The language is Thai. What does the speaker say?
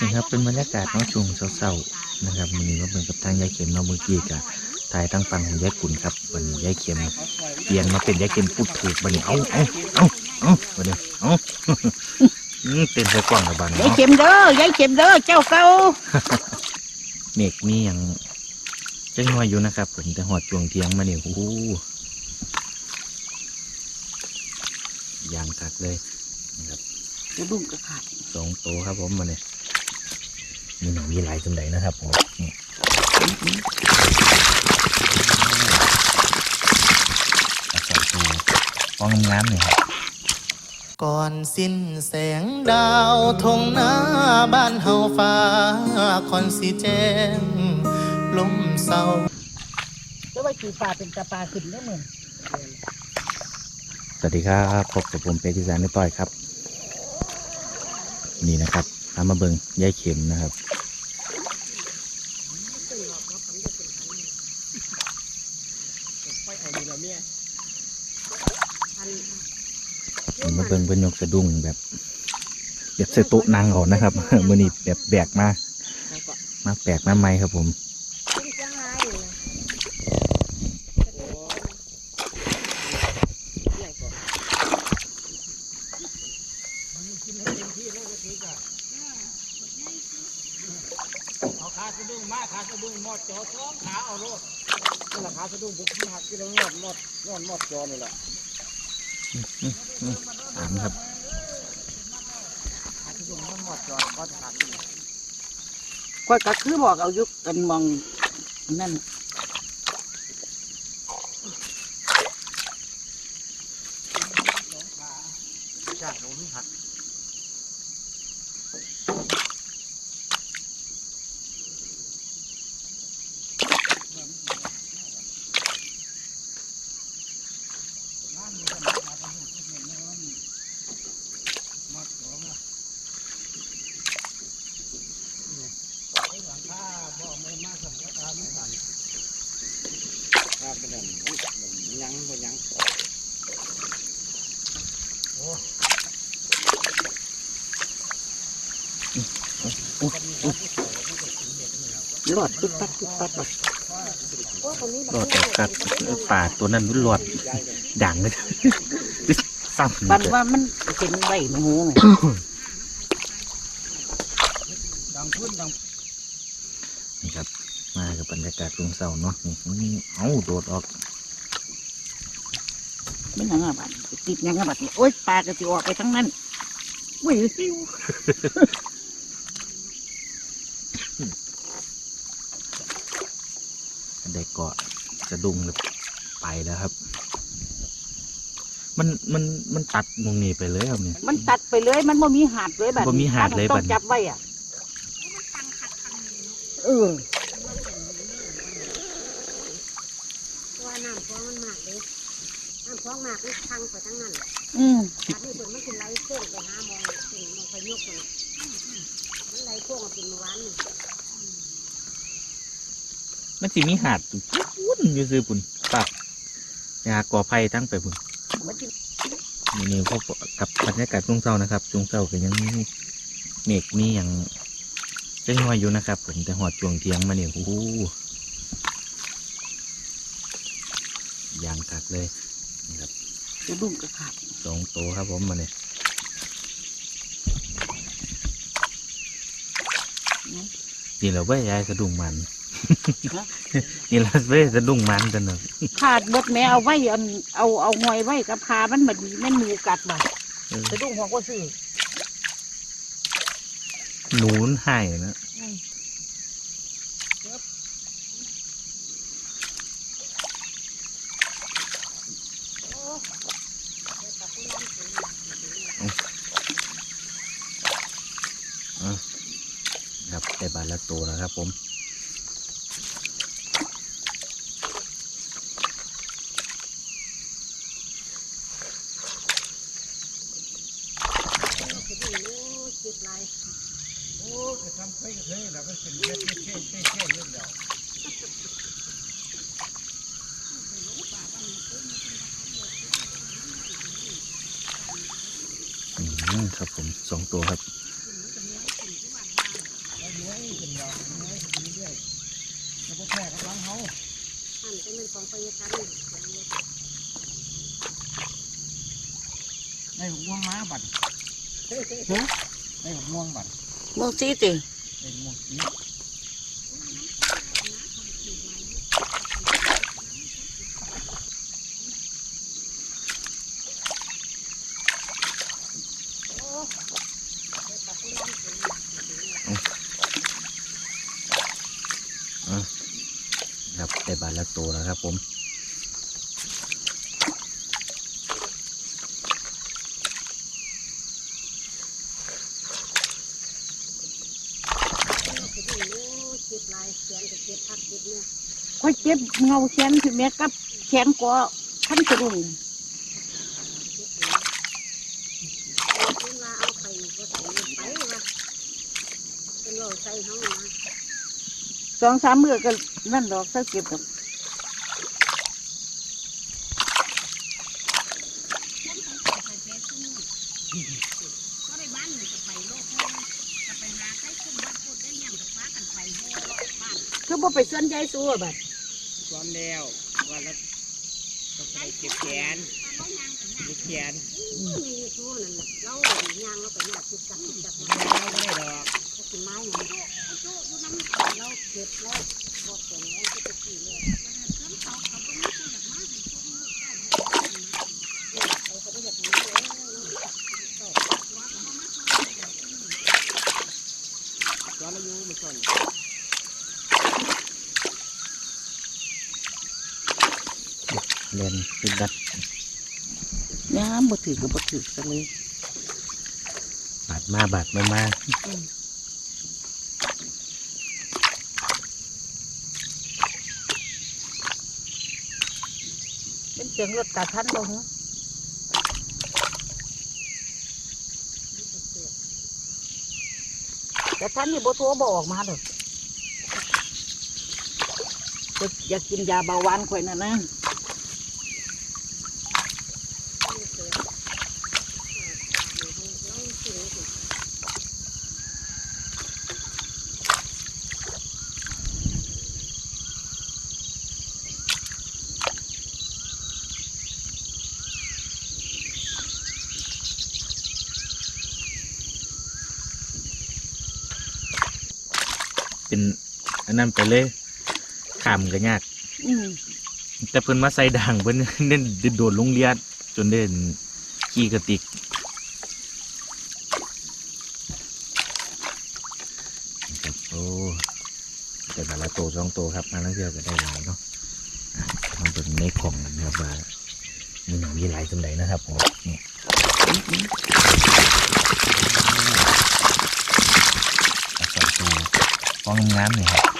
นี่ครับเป็นบรรยากาศเนาะช่วงเศร้าๆนะครับวันนี้มาเบิ่งกับทางยายเข็มเนาะเมื่อกี้กับถ่ายทั้งฟังของยายกุนครับวันนี้ยายเข็มเปลี่ยนมาเป็นยายเข็มพูดถูกวันนี้เอาเอาเอาเอาวันนี้เอาอืมเต้นใส่กล้องกับบ้านยายเนาะเข็มเด้อยายเข็มเด้อเจ้าเก่าเมฆมีอย่างจังน้อยอยู่นะครับผมแต่หอดจวงเทียงมาเนี่ยโอ้โหยางกักเลยนะครับจะดุ้งกระขาด สองโตวครับผมมาเนี่ย มีหนังมีหลายสำใดนะครับผมนี่อาใส่ตัวฟองงามๆเนี่ยครับก่อนสิ้นแสงดาวทงหน้าบ้านเฮาฟ้าคอนสีแจ้งลมเศร้าแล้วว่าขี่ปลาเป็นตาปลาขึ้นได้เหมือนสวัสดีครับพบกับผมเป็ดที่สานนิป้อยครับ นี่นะครับามาเบิงยายเข็มนะครับมาเบิ่งเพิ่นยกสะดุ้งแบบแบบใส่โต๊ะนางเอานะครับ มือนี้แบบแบกมา มาแบกมาไหมครับผม เอาขาสะดุ้งมาขาสะดุ้ง หมดจอสองขาเอาโลดนี่แหละขาสะดุ้งผมหักที่เราหมดหมดหมดหมดจอนี่แหละถามครับขาสะดุ้งหมดหมดจอก็จะหักก็ก็คือบอกเอายุกกันมองนั่นจากผมหัก รับเป็นอย่างยังเป็นยัง หลอดปึ๊บปั๊บปึ๊บปั๊บแบ บรอดออกกัดเอ้ยป่าตัวนั้นมันรอดดังเลยซ้ำปันว่ามันเป็นไรหนูไงดังพื้นดังนี่ครับ มากับบรรยากาศช่วงเศร้าเนาะนี่นี่เอาโดดออกไม่ยังอะบัดติดยังอะบัดนี่โอ๊ยปลากระติออกไปทั้งนั้นอุ้ยซิว ได้เกาะสะดุ้งเลยไปแล้วครับ มันมันมันตัดมงนี้ไปเลยครับเนี่ย มันตัดไปเลย มันบ่มีหาดเลยบัดบ่มีหาดเลยต้บัอดงนี้จับไว้อะเออว่าน้ำฟองมันมากเลยน้ำฟองมากมันพังไปทั้งนั้นอืมอันนี้เป็นมันเป็นไหลโค้งไปหามองเป็นมองพยุกมันมันไหลโค้งมาเป็นเมื่อวานนี่ มันสิมีหาดปุ้นอยู่ซื้อปุ่นปักยากอไผ่ทั้งไปปุ่นมันสินี่นี่พบกับบรรยากาศช่วงเช้านะครับช่วงเช้าก็ยังมีเมฆมีอย่างจังน้อยอยู่นะครับผมแต่หอดช่วงเที่ยงมาเนี่ยโอ้โหยางกักเลยนะครับจะดุ้งกระขาดสองโตวครับผมมาเนี่ยนี่เราเว้ยยายสะดุ้งมัน นี่เราเว้ยสะดุ้งมันกันเนอะขาดเบิดแม่เอาไว้อันเอาเอาหอยไว้กับพามันบัดนี้แม่นหนูกัดมาเออจะดุ้งหัวก็ซื้อหนูนให้นะครับได้บานละตัวแล้วครับผม โอ้จะทำไปกันเลยแล้วก็เป็นเช่เช่เช่เช่เรื่องเดียวครับผมสองตัวครับดอกเฮ้ยเรื่อยๆแล้วพวกแพร่กำลังเฮาอันเป็นมันของพยาการได้หกม่วงมาบัด ได้หกม่วงบัดเมืองซีติได้ม่วงสีครับได้บาทละตัวแล้วครับผม ลายเขียนกับเก็บพักเก็บเนี่ยค่อยเจ็บเงาแขนพี่แม่กับแขนก็ขั้นสะดุ้งเวลาเอาไปก็ใส่ไปว่าเป็นโลใส่ห้องนะสองสามมือก็นั่นดอกถ้าเก็บดอกก็ได้บ้านหนึ่งกับไปโลกนึงกับไปหาใครคุ้มบ้านพูดได้ยังกับฟ้ากันไปโลกบ้าน คือบ่ไปสนใจสู้อะบัดซ้อนแล้วว่าแล้วต้องไปเก็บแขนเรายางกันยางเก็บแขนมีสู้นั่นเรายางเราไปยางจิบจับจิบจับไม่ได้ไม่ได้ดอกก็คือไม้อย่างนี้สู้อยู่น้ำเราเก็บแล้วบอกส่วนแล้วก็จะกี่เลยเพิ่มเขาเขาก็ไม่อยากมาให้พวกลูกได้เขาเขาไม่อยากมาเลย ซ้อนแล้วอยู่ไม่ซ้อน เล่นคือดัดน้ำบ่ถือก็บ่ถือซะเลยบาทมาบาทมามาเป็นเสียงรถกาทันบ่ฮะ แต่ท่านนี่บ่โทรบอกมาดอกจะอยากกินยาเบาหวานข่อยน่ะนะ นนั้นไปเลยขามก็ยากอืมแต่เพิ่นมาใส่ด่างเพิ่นเน้นโดดลงเรียดจนเด่นขี้กระติกครับโอ้แต่บาทละโตสองโตครับมาแล้วเดียวก็ได้หลายเนาะอะมันเป็นในของกันนะครับว่ามีหนังมีหลายสำใดนะครับผมนี่เอาสองตัวฟองงามๆเลยครับ